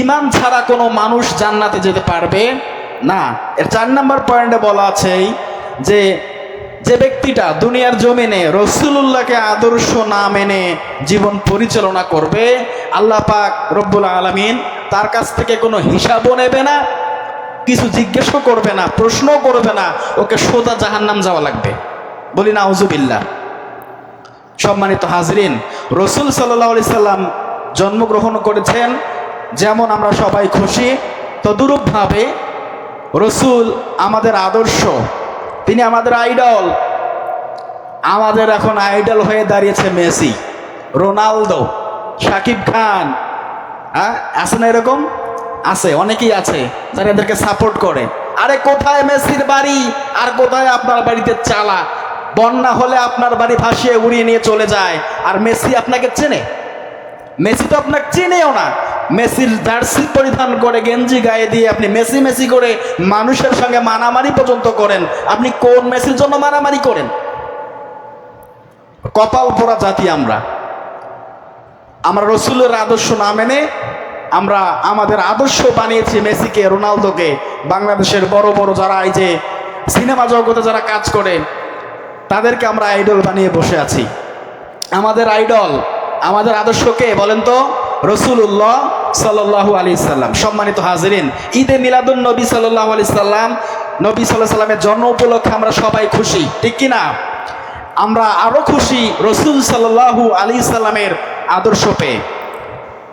ইমান ছাড়া কোনো মানুষ জান্নাতে যেতে পারবে না। এর চার নম্বর পয়েন্টে বলা আছে যে যে ব্যক্তিটা দুনিয়ার জমিনে রসুল্লাহকে আদর্শ না মেনে জীবন পরিচালনা করবে, আল্লাহ পাক রব্বুল আলমিন তার কাছ থেকে কোনো হিসাবও নেবে না, কিছু জিজ্ঞেসও করবে না, প্রশ্নও করবে না, ওকে সোজা জাহান্নাম যাওয়া লাগবে। বলি না আউজুবিল্লা সম্মানিত হাজরিন, রসুল সাল্লাহ সাল্লাম জন্মগ্রহণ করেছেন যেমন আমরা সবাই খুশি, তদুরূপভাবে রসুল আমাদের আদর্শ, তিনি আমাদের আইডল। আমাদের এখন আইডল হয়ে দাঁড়িয়েছে মেসি, রোনালদো, শাকিব খান। হ্যাঁ আছে না এরকম? আছে, অনেকেই আছে যারা এদেরকে সাপোর্ট করে। আরে কোথায় মেসির বাড়ি? আর কোথায় আপনার বাড়িতে চালা? বন্যা হলে আপনার বাড়ি ভাসিয়ে উড়িয়ে নিয়ে চলে যায়। আর মেসি আপনাকে চেনে? মেসি তো আপনাকে চেনেও না। মেসির জার্সি পরিধান করে গেঞ্জি গায়ে দিয়ে আপনি মেসি মেসি করে মানুষের সঙ্গে মারামারি পর্যন্ত করেন। আপনি কোন মেসির জন্য মারামারি করেন? কপাল পোড়া জাতি আমরা। আমরা রসুলের আদর্শ না মেনে আমরা আমাদের আদর্শ বানিয়েছি মেসিকে, রোনালদোকে। বাংলাদেশের বড় বড় যারা এই যে সিনেমা জগতে যারা কাজ করে, তাদেরকে আমরা আইডল বানিয়ে বসে আছি। আমাদের আইডল, আমাদের আদর্শকে বলেন তো? রসুল্লাহ সাল্লাহু আলি সাল্লাম। সম্মানিত হাজরিন, ঈদে মিলাদুন নবী সাল্লাহ আলি সাল্লাম, নবী সাল্লাহ সাল্লামের জন্ম উপলক্ষে আমরা সবাই খুশি, ঠিক কি না? আমরা আরও খুশি রসুল সাল্লাহু আলি সাল্লামের আদর্শ পেয়ে।